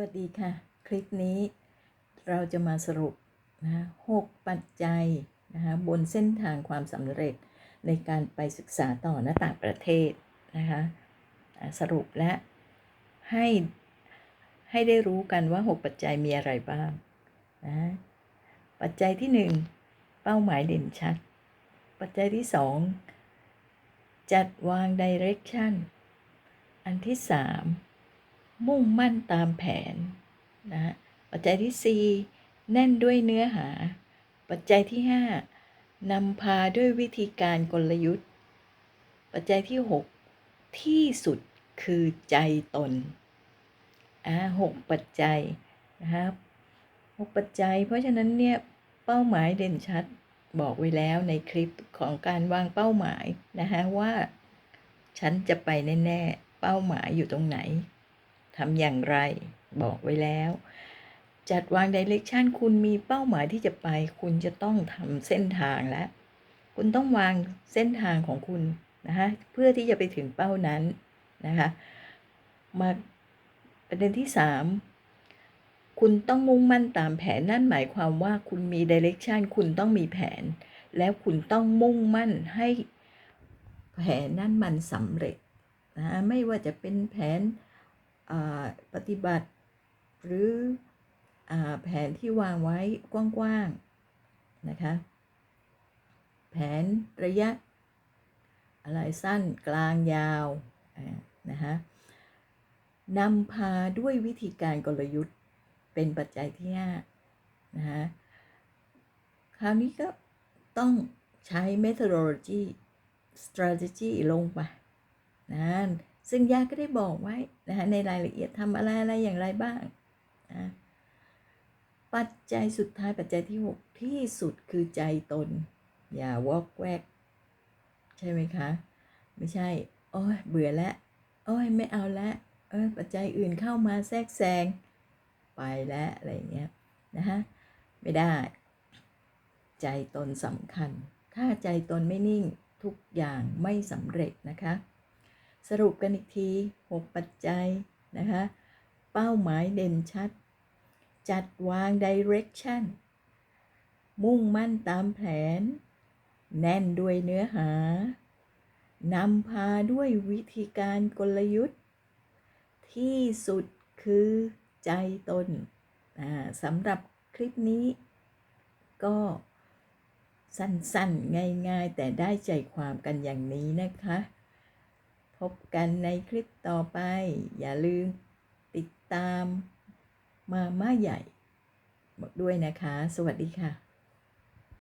วัสดีค่ะ คลิปนี้เราจะมาสรุปนะหกปัจจัยนะคะบนเส้นทางความสำเร็จในการไปศึกษาต่อหน้าต่างประเทศนะคะสรุปและให้ให้ได้รู้กันว่า 6 ปัจจัยมีอะไรบ้างนะปัจจัยที่ 1 เป้าหมายเด่นชัด ปัจจัยที่ 2 จัดวาง direction อันที่ 3 มุ่งมั่นตามแผนนะปัจจัยที่ 4 แน่นด้วยเนื้อหา ปัจจัยที่ 5นำพาด้วยวิธีการกลยุทธ์ ปัจจัยที่ 6 ที่สุดคือใจตนอ่าหกปัจจัยนะครับหกปัจจัย เพราะฉะนั้นเนี่ยเป้าหมายเด่นชัดบอกไว้แล้วในคลิปของการวางเป้าหมายนะฮะว่า ฉันจะไปแน่ ๆ เป้าหมายอยู่ตรงไหน ทำอย่างไร บอกไว้แล้ว จัดวางดิเรกชันคุณมีเป้าหมายที่จะไป คุณจะต้องทำเส้นทางแล้ว คุณต้องวางเส้นทางของคุณนะคะเพื่อที่จะไปถึงเป้านั้นนะคะมาประเด็นที่สามคุณต้องมุ่งมั่นตามแผนนั่นหมายความว่าคุณมีดิเรกชันคุณต้องมีแผน แล้วคุณต้องมุ่งมั่นให้แผนนั้นมันสำเร็จนะไม่ว่าจะเป็นแผน ปฏิบัติ หรืออแผนที่วางไว้กว้างๆนะคะ แผนระยะ อะไรสั้นกลางยาวนะคะนำพาด้วยวิธีการกลยุทธ์เป็นปัจจัยที่5นะคะคราวนี้ก็ต้องใช้ methodology strategy ลงไปนะ ซึ่งยาก็ได้บอกไว้นะคะในรายละเอียดทำอะไรอะไรอย่างไรบ้างนะปัจจัยสุดท้ายปัจจัยที่ 6 ที่สุดคือใจตน อย่าวอกแวก ใช่ไหมคะ ไม่ใช่ โอ้ยเบื่อแล้วโอ้ยไม่เอาแล้วเออปัจจัยอื่นเข้ามาแทรกแซงไปแล้วอะไรอย่างเงี้ยนะฮะไม่ได้ ใจตนสำคัญ ถ้าใจตนไม่นิ่งทุกอย่างไม่สำเร็จนะคะ สรุปกันอีกที 6 ปัจจัยนะคะ เป้าหมายเด่นชัด จัดวาง direction มุ่งมั่นตามแผน แน่นด้วยเนื้อหา นำพาด้วยวิธีการกลยุทธ์ ที่สุดคือใจตนสำหรับคลิปนี้ ก็สั้นๆ ง่ายๆ แต่ได้ใจความกันอย่างนี้นะคะ พบกันในคลิปต่อไป อย่าลืมติดตามมาม่าใหญ่ บอกด้วยนะคะ สวัสดีค่ะ